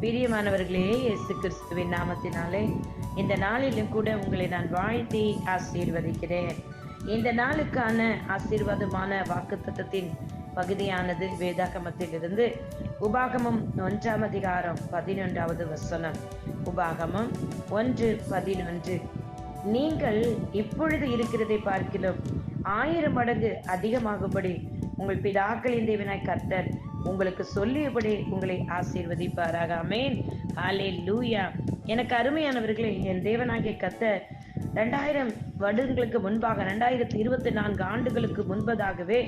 பிரியமானவர்களே இயேசு கிறிஸ்துவின் நாமத்தினாலே இந்த நாளிலும் கூட உங்களை நான் வாழ்த்தி ஆசீர்வதிக்கிறேன். இந்த நாளுக்கான ஆசீர்வாதமான வாக்குத்தத்தின் பகுதியானது வேதாகமத்திலிருந்து உபாகமம் ஒன்றாம் அதிகாரம் பதினொன்றாவது வசனம். உபாகமம் ஒன்று பதினொன்று. நீங்கள் இப்பொழுது இருக்கிறதை பார்க்கிறோம் ஆயிரம் மடங்கு அதிகமாகும்படி உங்கள் பிதாக்களின் தேவனாய் கர்த்தர் உங்களுக்கு சொல்லியபடி உங்களை ஆசீர்வதிப்பாராக. அமேன் ஹாலே லூயா எனக்கு அருமையானவர்களே என் தேவனாகிய கத்த ரெண்டாயிரம் வருடங்களுக்கு முன்பாக ரெண்டாயிரத்தி இருபத்தி நான்கு ஆண்டுகளுக்கு முன்பதாகவே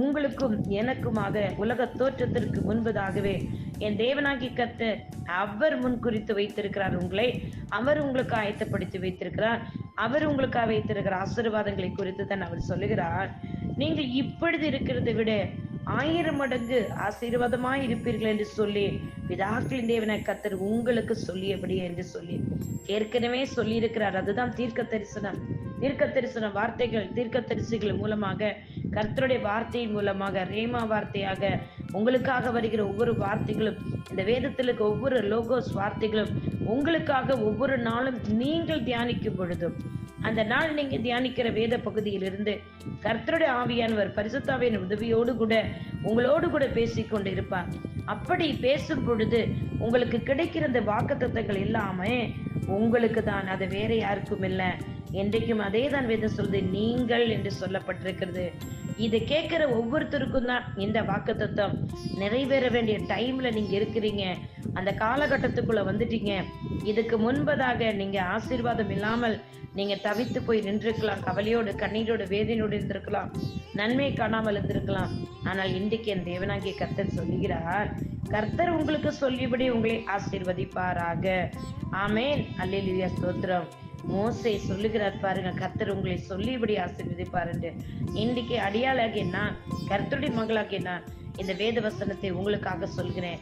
உங்களுக்கும் எனக்குமாக உலக தோற்றத்திற்கு முன்பதாகவே என் தேவனாகி கத்த அவர் முன் குறித்து வைத்திருக்கிறார் உங்களை. அவர் உங்களுக்கு ஆயத்தப்படுத்தி வைத்திருக்கிறார். அவர் உங்களுக்காக வைத்திருக்கிற ஆசீர்வாதங்களை குறித்து தான் அவர் சொல்லுகிறார். நீங்கள் இப்பொழுது இருக்கிறதை விட ஆயிரம் மடங்கு ஆசீர்வாதமாய் இருப்பீர்கள் என்று சொல்லி பிதாக்களின் தேவனை கத்தர் உங்களுக்கு சொல்லியபடி என்று சொல்லி ஏற்கனவே சொல்லி இருக்கிறார் அதுதான் தீர்க்க தரிசனம் தீர்க்க தரிசன வார்த்தைகள் தீர்க்க தரிசிகள் மூலமாக கர்த்தருடைய வார்த்தையின் மூலமாக ரேமா வார்த்தையாக உங்களுக்காக வருகிற ஒவ்வொரு வார்த்தைகளும் இந்த வேதத்தில் இருக்க ஒவ்வொரு லோகோஸ் வார்த்தைகளும் உங்களுக்காக ஒவ்வொரு நாளும் நீங்கள் தியானிக்கும் பொழுதும் அந்த நாள் நீங்க தியானிக்கிற வேத பகுதியிலிருந்து கர்த்தருடைய ஆவியானவர் பரிசுத்தாவின் உதவியோடு கூட உங்களோடு கூட பேசி கொண்டு இருப்பார் அப்படி பேசும் பொழுது உங்களுக்கு கிடைக்கிற இந்த வாக்குத்தத்தங்கள் இல்லாமல் உங்களுக்கு தான். அது வேற யாருக்கும் இல்லை. என்றைக்கும் அதே தான் வேதம் சொல்லுது. நீங்கள் என்று சொல்லப்பட்டிருக்கிறது. இதை கேட்கிற ஒவ்வொருத்தருக்கும் தான் இந்த வாக்குத்தத்தம் நிறைவேற வேண்டிய டைம்ல நீங்க இருக்கிறீங்க. அந்த காலகட்டத்துக்குள்ள வந்துட்டீங்க. இதுக்கு முன்பதாக நீங்க ஆசீர்வாதம் இல்லாமல் நீங்க தவித்து போய் நின்றிருக்கலாம். கவலையோடு கண்ணீரோடு வேதனையோடு இருந்திருக்கலாம். நன்மை காணாமல் இருந்திருக்கலாம். ஆனால் இன்றைக்கு என் தேவனாகிய கர்த்தர் சொல்லுகிறார் கர்த்தர் உங்களுக்கு சொல்லிபடி உங்களை ஆசீர்வதிப்பாராக. ஆமேன். அல்லேலியா. ஸ்தோத்திரம். மோசை சொல்லுகிறார் பாருங்க கர்த்தர் உங்களை சொல்லியபடி ஆசீர்வதிப்பார் இன்றைக்கு அடியாளாகிய நான் கர்த்தருடைய மகளாகிய நான் இந்த வேத வசனத்தை உங்களுக்காக சொல்கிறேன்.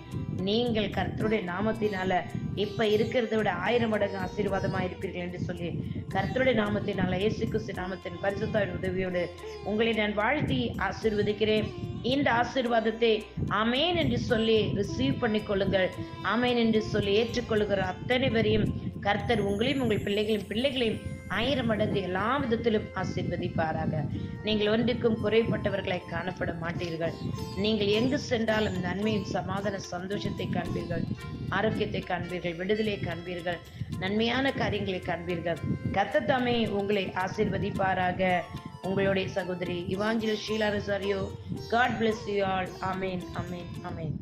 நீங்கள் கர்த்தருடைய நாமத்தினால இப்ப இருக்கிறத விட ஆயிரம் மடங்கு ஆசீர்வாதமா இருப்பீர்கள் என்று சொல்லி கர்த்தருடைய நாமத்தினால இயேசு கிறிஸ்து நாமத்தின் பரிசுத்தாவின் உதவியோடு உங்களை நான் வாழ்த்தி ஆசீர்வதிக்கிறேன். இந்த ஆசீர்வாதத்தை அமேன் என்று சொல்லி ரிசீவ் பண்ணிக்கொள்ளுங்கள். அமேன் என்று சொல்லி ஏற்றுக்கொள்ளுகிற அத்தனை பேரையும் கர்த்தர் உங்களையும் உங்கள் பிள்ளைகளையும் பிள்ளைகளையும் ஆயிரம் மடங்கு எல்லா விதத்திலும் ஆசீர்வதிப்பாராக. நீங்கள் ஒன்றுக்கும் குறைப்பட்டவர்களை காணப்பட மாட்டீர்கள். நீங்கள் எங்கு சென்றாலும் நன்மையின் சமாதான சந்தோஷத்தை காண்பீர்கள். ஆரோக்கியத்தை காண்பீர்கள். விடுதலை காண்பீர்கள். நன்மையான காரியங்களை காண்பீர்கள். கத்தத்தாமே உங்களை ஆசீர்வதிப்பாராக. உங்களுடைய சகோதரி Evangeline Sheela Rosario. God bless you all amen amen amen